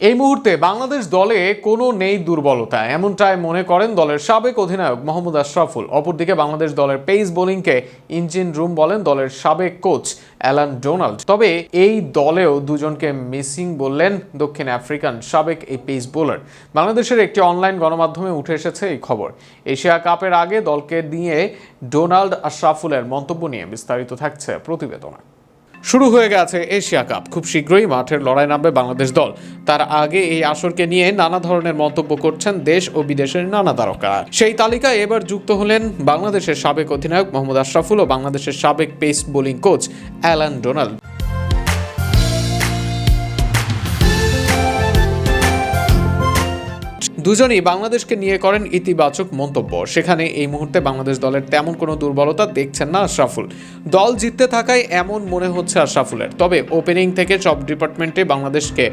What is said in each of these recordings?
এই মুহূর্তে বাংলাদেশ দলে কোনো নেই দুর্বলতা এমনটাই মনে করেন দলের সাবেক অধিনায়ক মোহাম্মদ আশরাফুল। অপরদিকে বাংলাদেশ দলের পেস বোলিংকে ইঞ্জিন রুম বলেন দলের সাবেক কোচ অ্যালান ডোনাল্ড। তবে এই দলেও দুজনকে মিসিং বললেন দক্ষিণ আফ্রিকান সাবেক এই পেস বোলার। বাংলাদেশের একটি অনলাইন গণমাধ্যমে উঠে এসেছে এই খবর। এশিয়া কাপের আগে দলকে নিয়ে ডোনাল্ড আশরাফুলের মন্তব্য নিয়ে বিস্তারিত থাকছে প্রতিবেদনে। শুরু হয়ে গেছে এশিয়া কাপ। খুব শীঘ্রই মাঠের লড়াই নামবে বাংলাদেশ দল। তার আগে এই আসরকে নিয়ে নানা ধরনের মন্তব্য করছেন দেশ ও বিদেশের নানা তারকা। সেই তালিকায় এবার যুক্ত হলেন বাংলাদেশের সাবেক অধিনায়ক মোহাম্মদ আশরাফুল ও বাংলাদেশের সাবেক pace bowling coach Alan Donald. দুজনই বাংলাদেশকে নিয়ে করেন ইতিবাচক মন্তব্য। সেখানে এই মুহূর্তে বাংলাদেশ দলের তেমন কোনো দুর্বলতা দেখছেন না আশরাফুল। দল জিততে থাকায় এমন মনে হচ্ছে আশরাফুলের। তবে ওপেনিং থেকে সব ডিপার্টমেন্টে বাংলাদেশকে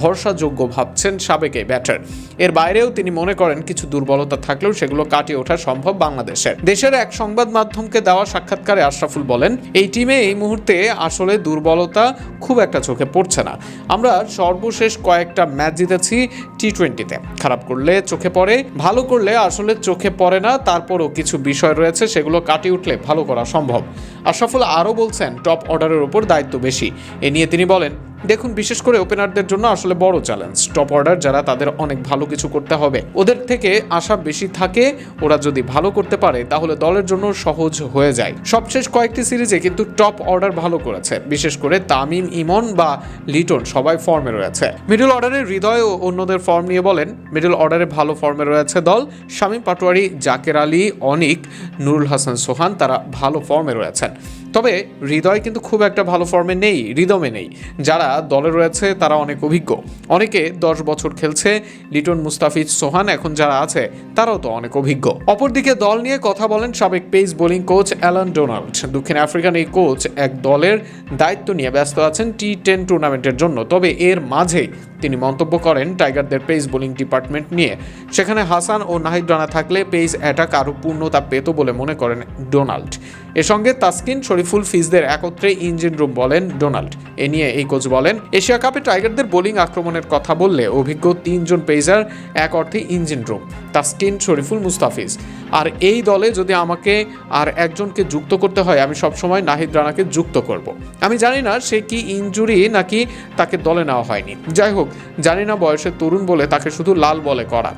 ভরসাযোগ্য ভাবছেন সাবেক ব্যাটার। এর বাইরেও তিনি মনে করেন কিছু দুর্বলতা থাকলেও সেগুলো কাটিয়ে ওঠা সম্ভব বাংলাদেশের। দেশের এক সংবাদ মাধ্যমকে দেওয়া সাক্ষাৎকারে আশরাফুল বলেন, এই টিমে এই মুহূর্তে আসলে দুর্বলতা খুব একটা চোখে পড়ছে না। আমরা সর্বশেষ কয়েকটা ম্যাচ জিতেছি টি টোয়েন্টিতে খারাপ করলে চোখে পড়ে, ভালো করলে আসলে চোখে পড়ে না, তারপরও কিছু বিষয় রয়েছে সেগুলো কাটিয়ে উঠলে ভালো করা সম্ভব। আশরাফুল আরও বলছেন, টপ অর্ডারের ওপর দায়িত্ব বেশি। এ নিয়ে তিনি বলেন দেখুন, বিশেষ করে ওপেনারদের জন্য আসলে বড় চ্যালেঞ্জ টপ অর্ডার যারা, তাদের অনেক ভালো কিছু করতে হবে। ওদের থেকে আশা বেশি থাকে, ওরা যদি ভালো করতে পারে, তাহলে দলের জন্য সহজ হয়ে যায়। সবশেষ কয়েকটি সিরিজে কিন্তু টপ অর্ডার ভালো করেছে। বিশেষ করে তামিম ইমন বা লিটন, সবাই ফর্মে রয়েছে। মিডল অর্ডারে হৃদয় ও অন্যদের ফর্ম নিয়ে বলেন। মিডল অর্ডারে ভালো ফর্মে রয়েছে দল। শামীম পাটোয়ারি, জাকের আলী, অনিক, নুরুল হাসান সোহান, তারা ভালো ফর্মে রয়েছেন। তবে হৃদয় কিন্তু খুব একটা ভালো ফর্মে নেই রিদমে নেই। যারা দলে রয়েছে, তারা অনেক অভিজ্ঞ। অনেকে দশ বছর খেলছে, লিটন মুস্তাফিজ, সোহান এখন যারা আছে, তারাও তো অনেক অভিজ্ঞ। অপরদিকে দল নিয়ে কথা বলেন সাবেক pace bowling coach Alan Donald. দক্ষিণ আফ্রিকান এই কোচ এক দলের দায়িত্ব নিয়ে ব্যস্ত আছেন টি টেন টুর্নামেন্টের জন্য। তবে এর মাঝে তিনি মন্তব্য করেন টাইগারদের পেস বোলিং ডিপার্টমেন্ট নিয়ে। সেখানে হাসান ও নাহিদ রানা থাকলে পেস অ্যাটাক আরও পূর্ণতা পেত বলে মনে করেন ডোনাল্ড। এ সঙ্গে তাসকিন শরীফুল ফিজদের একত্রে ইঞ্জিন রুম বলেন ডোনাল্ড। এ নিয়ে এই কোচ বলেন, এশিয়া কাপে টাইগারদের বোলিং আক্রমণের কথা বললে অভিজ্ঞ তিনজন পেসার এক অর্থে ইঞ্জিন রুম। তাসকিন শরীফুল মুস্তাফিজ। আর এই দলে যদি আমাকে আর একজনকে যুক্ত করতে হয়, আমি সবসময় নাহিদ রানাকে যুক্ত করব। আমি জানি না সে কি ইনজুরি নাকি তাকে দলে নেওয়া হয়নি। যাই হোক, জানি না বয়সে তরুণ বলে তাকে শুধু লাল বলে করা।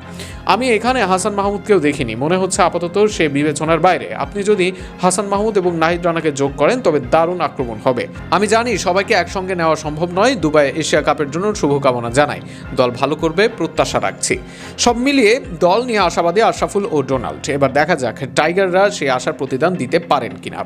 আমি এখানে হাসান মাহমুদকেও দেখিনি। মনে হচ্ছে আপাতত সে বিবেচনার বাইরে। আপনি যদি হাসান মাহমুদ এবং নাহিদ রানাকে যোগ করেন, তবে দারুণ আক্রমণ হবে। আমি জানি সবাইকে একসঙ্গে নেওয়া সম্ভব নয়। দুবাই এশিয়া কাপের জন্য শুভকামনা জানাই। দল ভালো করবে, প্রত্যাশা রাখছি। সব মিলিয়ে দল নিয়ে আশাবাদী আশরাফুল ও ডোনাল্ড। এবার দেখা যাক টাইগাররা সেই আশার প্রতিদান দিতে পারেন কিনা।